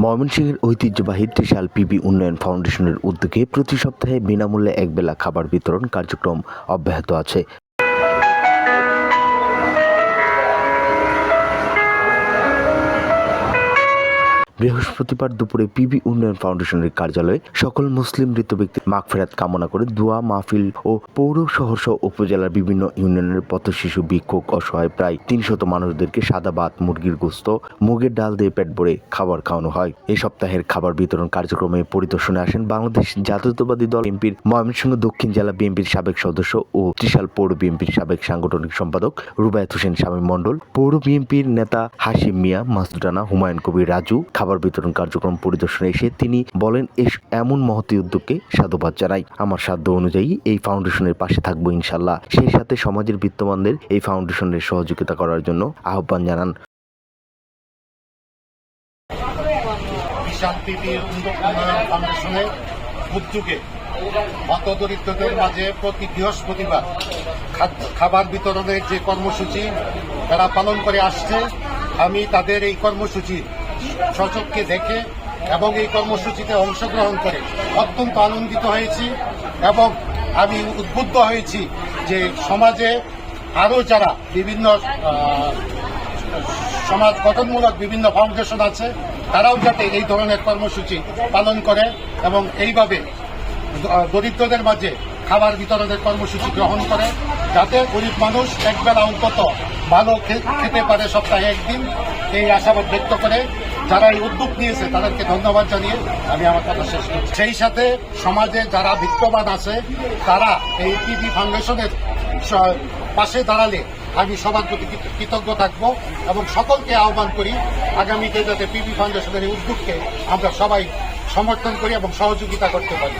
ময়মনসিংহের ঐতিহ্যবাহী ত্রিশাল পিবি উন্নয়ন ফাউন্ডেশনের উদ্যোগে প্রতি সপ্তাহে বিনামূল্যে একবেলা খাবার বিতরণ কার্যক্রম অব্যাহত আছে। বৃহস্পতিবার দুপুরে পিবি উন্নয়ন ফাউন্ডেশনের কার্যালয়ে সকল মুসলিম মৃত ব্যক্তির মাগফেরাত কামনা করে দোয়া, মাহফিল ও পৌর শহর সহ উপজেলার বিভিন্ন ইউনিয়নের পথ শিশু বিক্ষোভ অসহায় প্রায় তিনশত মানুষদেরকে সাদা ভাত, মুরগির গোস্ত, মুগের ডাল দিয়ে পেট ভরে খাবার খাওয়ানো হয়। এই সপ্তাহের খাবার বিতরণ কার্যক্রমে পরিদর্শনে আসেন বাংলাদেশ জাতীয়তাবাদী দল এমপির ময়মনসিংহ দক্ষিণ জেলা বিএনপির সাবেক সদস্য ও ত্রিশাল পৌর বিএনপির সাবেক সাংগঠনিক সম্পাদক রুবায়ত হোসেন শামীম মণ্ডল, পৌর বিএনপির নেতা হাশিম মিয়া, মাসুদ রানা, হুমায়ুন কবির রাজু খাবার বিতরণ কার্যক্রম পরিদর্শনে এসে তিনি বলেন এমন মহতি উদ্যোগকে সাধুবাদ জানাই। আমার সাধ্য অনুযায়ী এই ফাউন্ডেশনের পাশে থাকব ইনশাল্লাহ। সেই সাথে সমাজের বিত্তমানদের এই ফাউন্ডেশনের সহযোগিতা করার জন্য আহ্বান জানান। উদ্যোগে হতদরিদ্রদের মাঝে প্রতি বৃহস্পতিবার খাবার বিতরণের যে কর্মসূচি তারা পালন করে আসছে, আমি তাদের এই কর্মসূচি সচককে দেখে এবং এই কর্মসূচিতে অংশগ্রহণ করে অত্যন্ত আনন্দিত হয়েছি এবং আমি উদ্বুদ্ধ হয়েছি যে সমাজে আরও যারা বিভিন্ন সমাজ গঠনমূলক বিভিন্ন ফাউন্ডেশন আছে, তারাও যাতে এই ধরনের কর্মসূচি পালন করে এবং এইভাবে দরিদ্রদের মাঝে খাবার বিতরণের কর্মসূচি গ্রহণ করে, যাতে গরিব মানুষ একবেলা অন্তত ভালো খেতে পারে সপ্তাহে একদিন। এই আশাবাদ ব্যক্ত করে যারা এই উদ্যোগ নিয়েছে তাদেরকে ধন্যবাদ জানিয়ে আমি আমার কথা শেষ করছি সেই সাথে সমাজে যারা বিত্তবান আছে তারা এই পিপি ফাউন্ডেশনের পাশে দাঁড়ালে আমি সবার প্রতি কৃতজ্ঞ থাকব এবং সকলকে আহ্বান করি আগামীতে যাতে পিপি ফাউন্ডেশনের এই উদ্যোগকে আমরা সবাই সমর্থন করি এবং সহযোগিতা করতে পারি